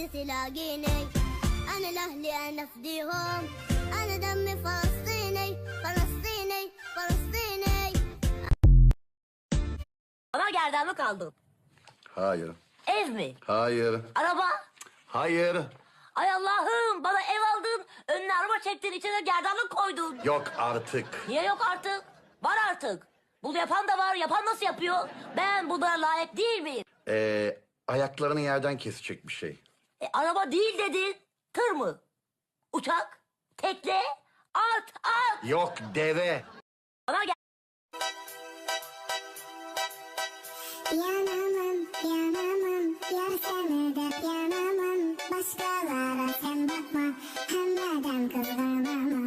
تلاقيني انا لاهلي انا افديهم انا دمي فلسطيني فلسطيني فلسطيني Bana gerdanlık aldın. Hayır. Ev mi? Hayır. Araba? Hayır. Ay Allah'ım bana ev aldın. Önüne araba çektin içine gerdanlık koydun. Yok artık. Niye yok artık? Var artık. Bunu yapan da var. Yapan nasıl yapıyor? Ben bunlara layık değil miyim? Ee, ayaklarını yerden kesecek bir şey. E, araba değil dedin. Tır mı? Uçak? Tekne? At, at. Yok deve. Bana gel. Yanamam, yanamam, yar seni de yanamam Başkalara sen bakma, hem neden kızlanamam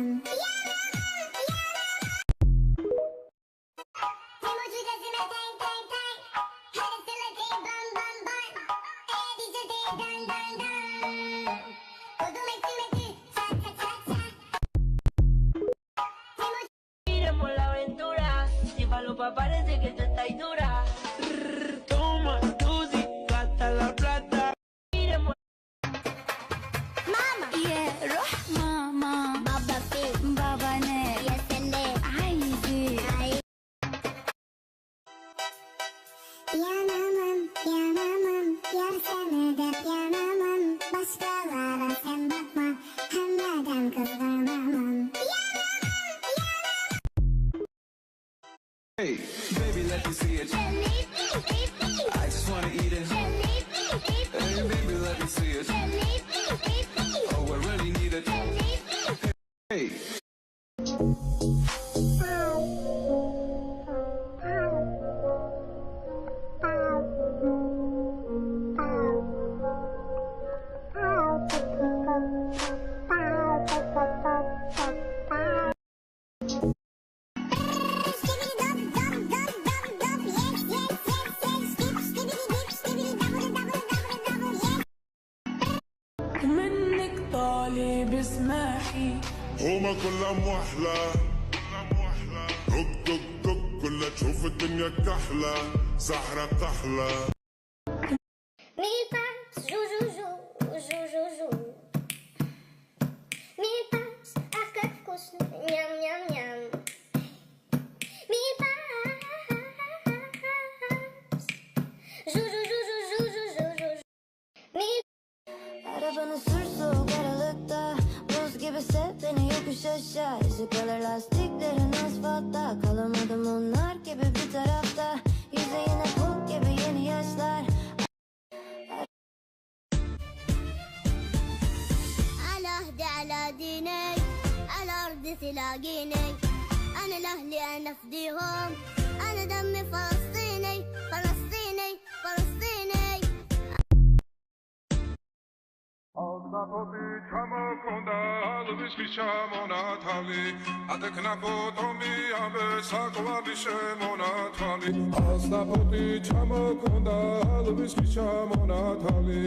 Yanamam, yanamam, yar seni de yanamam. Başkalara sen bakma, hem neden kızlanamam Hey, baby, let me see it. تشوف الدنيا كحلة سحرة كحلة Mille pattes, jou jou jou, Buz gibi sev beni yokuş aşağı Yüzü kalır lastiklerin asfaltta Kalamadım onlar gibi bir tarafta Yüzeyine buz gibi yeni yaşlar على اهدي على دينك على ارض تلاقيني انا لاهلي انا افديهم انا دمي فلسطيني ნაყოფი ჩამოკონდა ალვისის ჩამონათალი. ატეკნა ფოტომი ამე საკვალი შემონათალი. ასნაფოტი ჩამოკონდა ალვისის ჩამონათალი.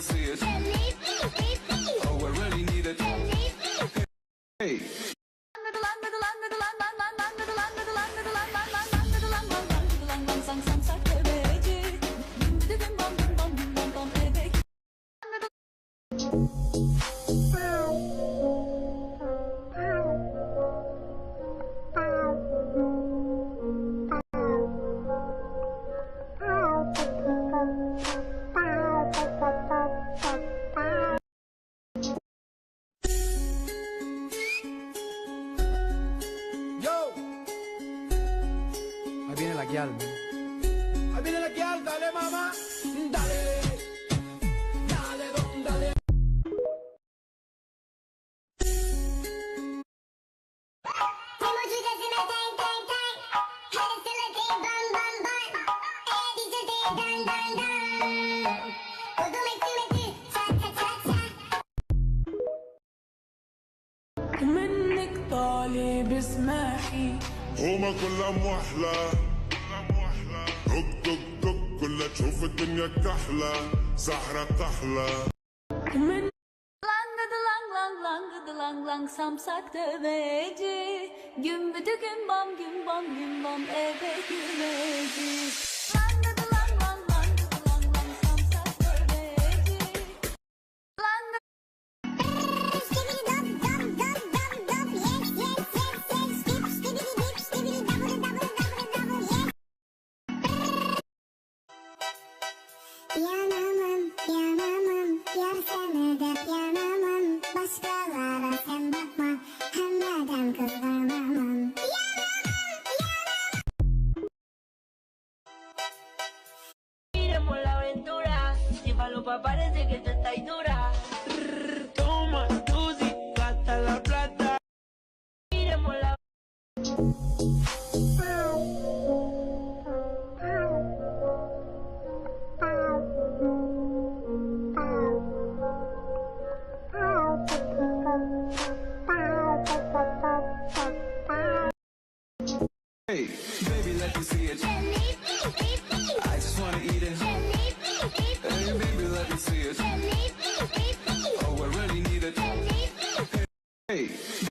See it. gelme. Ahí viene la gel, dale منك طالب اسماحي هما كلهم وحلة دق دق دق كلها تشوف الدنيا كحلة زهرة قحلة من Langıdı lang lang langıdı lang lang samsak döveci. Gümbüdü gün bam gün bam gün bam eve güleci. ropa parece que te estáis durando. Hey.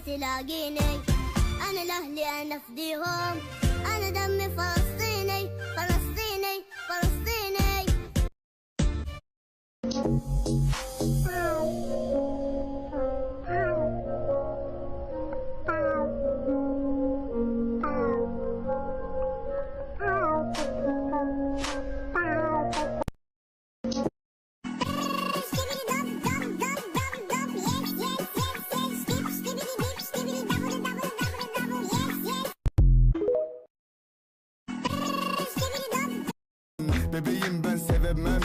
تلاقيني. أنا لأهلي أنا أفديهم أنا دمي فلسطيني فلسطيني فلسطيني.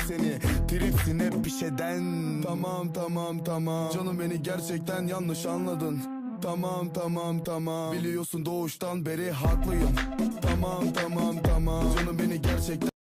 seni. Tripsin hep bir şeyden. Tamam tamam tamam. Canım beni gerçekten yanlış anladın. Tamam tamam tamam. Biliyorsun doğuştan beri haklıyım. Tamam tamam tamam. Canım beni gerçekten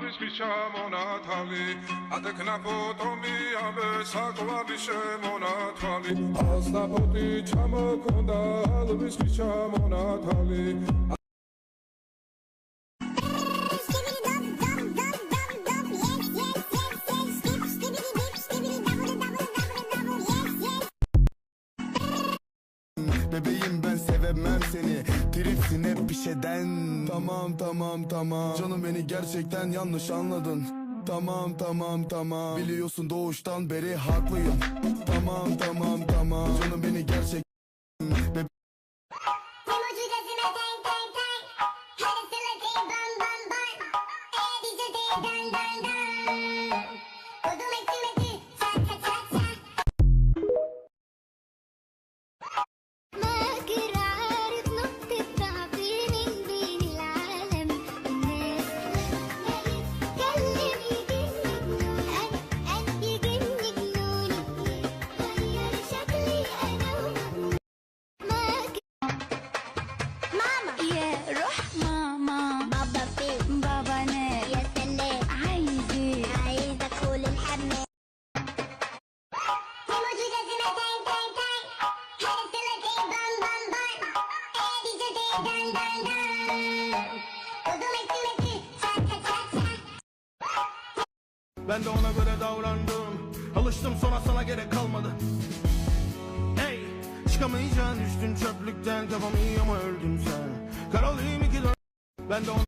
აბისხის ჩამონათალი. ატეკნაფო ტომი აბესაკვარი შემონათალი. ალსნაპოტი ჩამოქონდა აბისხის ჩამონათალი. sevemem seni. Tripsin hep bir şeyden. Tamam tamam tamam. Canım beni gerçekten yanlış anladın. Tamam tamam tamam. Biliyorsun doğuştan beri haklıyım. Tamam tamam tamam. Canım beni gerçek Ben de ona göre davrandım. Alıştım sonra sana gerek kalmadı. Hey çıkamayacaksın düştün çöplükten Kafam iyi ama öldüm sen? Karalıyım iki dön Ben de ona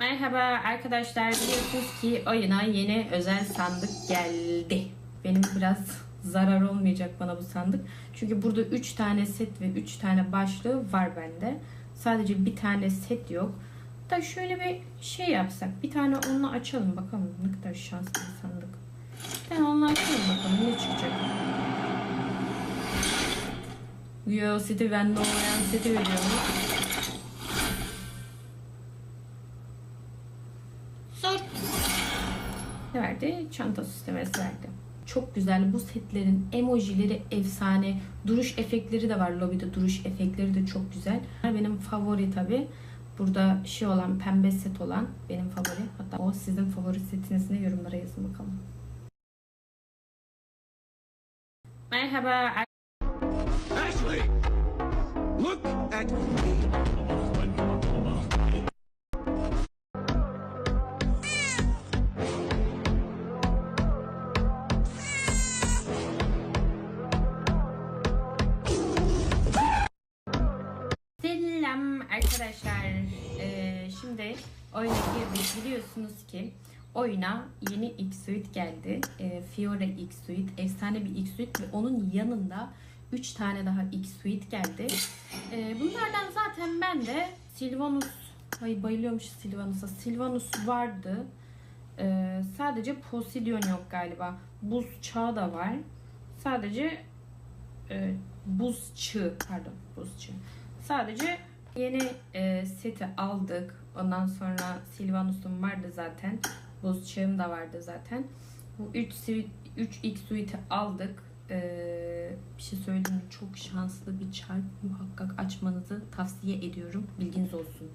Merhaba arkadaşlar biliyorsunuz ki oyuna yeni özel sandık geldi. Benim biraz zarar olmayacak bana bu sandık. Çünkü burada 3 tane set ve 3 tane başlığı var bende. Sadece bir tane set yok. Da şöyle bir şey yapsak. Bir tane onunla açalım bakalım ne kadar şanslı bir sandık. Bir tane onunla açalım bakalım ne çıkacak. Yo seti bende olmayan seti veriyorum. Sor. Ne verdi? Çanta süslemesi verdi. Çok güzel. Bu setlerin emojileri efsane. Duruş efektleri de var. Lobide duruş efektleri de çok güzel. Benim favori tabi. Burada şey olan pembe set olan benim favori. Hatta o sizin favori setiniz ne yorumlara yazın bakalım. Merhaba. Ashley Look at Selam arkadaşlar. Ee, şimdi oyuna girdik. Biliyorsunuz ki oyuna yeni X-Suite geldi. Ee, Fiore X-Suite. Efsane bir X-Suite ve onun yanında 3 tane daha X-Suite geldi. Ee, bunlardan zaten ben de Sylvanus Ay bayılıyormuş Sylvanus'a. Sylvanus vardı. Ee, sadece Poseidon yok galiba. Buz çağı da var. Sadece e, buz çığ pardon buz çığ. Sadece yeni e, seti aldık. Ondan sonra Sylvanus'um vardı zaten. Buz çığım da vardı zaten. Bu 3 3 X suite'i aldık. Ee, bir şey söyleyeyim? Çok şanslı bir çark. Muhakkak açmanızı tavsiye ediyorum. Bilginiz olsun.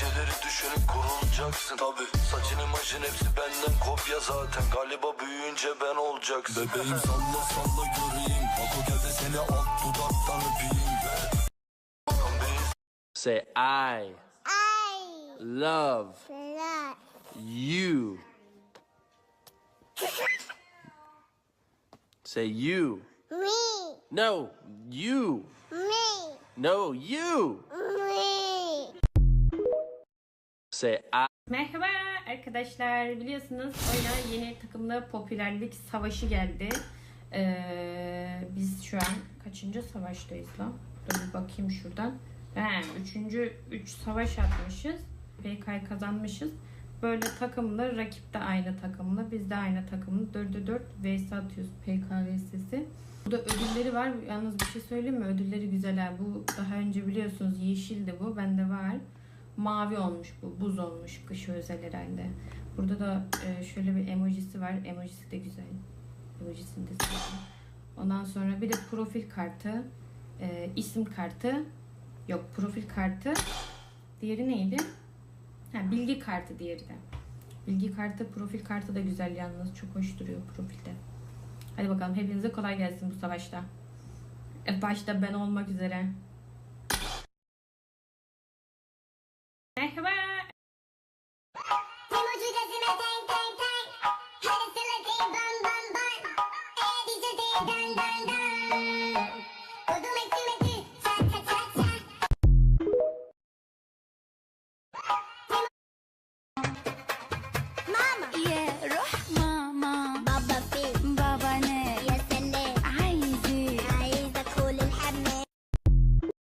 Geceleri düşünüp kurulacaksın tabi Saçın imajın hepsi benden kopya zaten Galiba büyüyünce ben olacaksın Bebeğim salla salla göreyim Bako gel de seni alt dudaktan öpeyim Say I I love love you. Say you. me, No, you. me, No, you. me. Say I. Merhaba arkadaşlar. Biliyorsunuz oyuna yeni takımlı popülerlik savaşı geldi. Ee, biz şu an kaçıncı savaştayız lan? Dur bir bakayım şuradan. He, üçüncü, üç savaş atmışız. PK'yı kazanmışız. Böyle takımlı, rakip de aynı takımlı, biz de aynı takımlı. 4'e 4 vs atıyoruz PK vs'si. Burada ödülleri var. Yalnız bir şey söyleyeyim mi? Ödülleri güzel. Bu daha önce biliyorsunuz yeşildi bu. Bende var. Mavi olmuş bu. Buz olmuş. Kış özel herhalde. Burada da e, şöyle bir emojisi var. Emojisi de güzel. Emojisini de sevdim. Ondan sonra bir de profil kartı. e, isim kartı. Yok profil kartı. Diğeri neydi? Ha, bilgi kartı diğeri de. Bilgi kartı, profil kartı da güzel yalnız. Çok hoş duruyor profilde. Hadi bakalım hepinize kolay gelsin bu savaşta. E, Başta ben olmak üzere. Merhaba.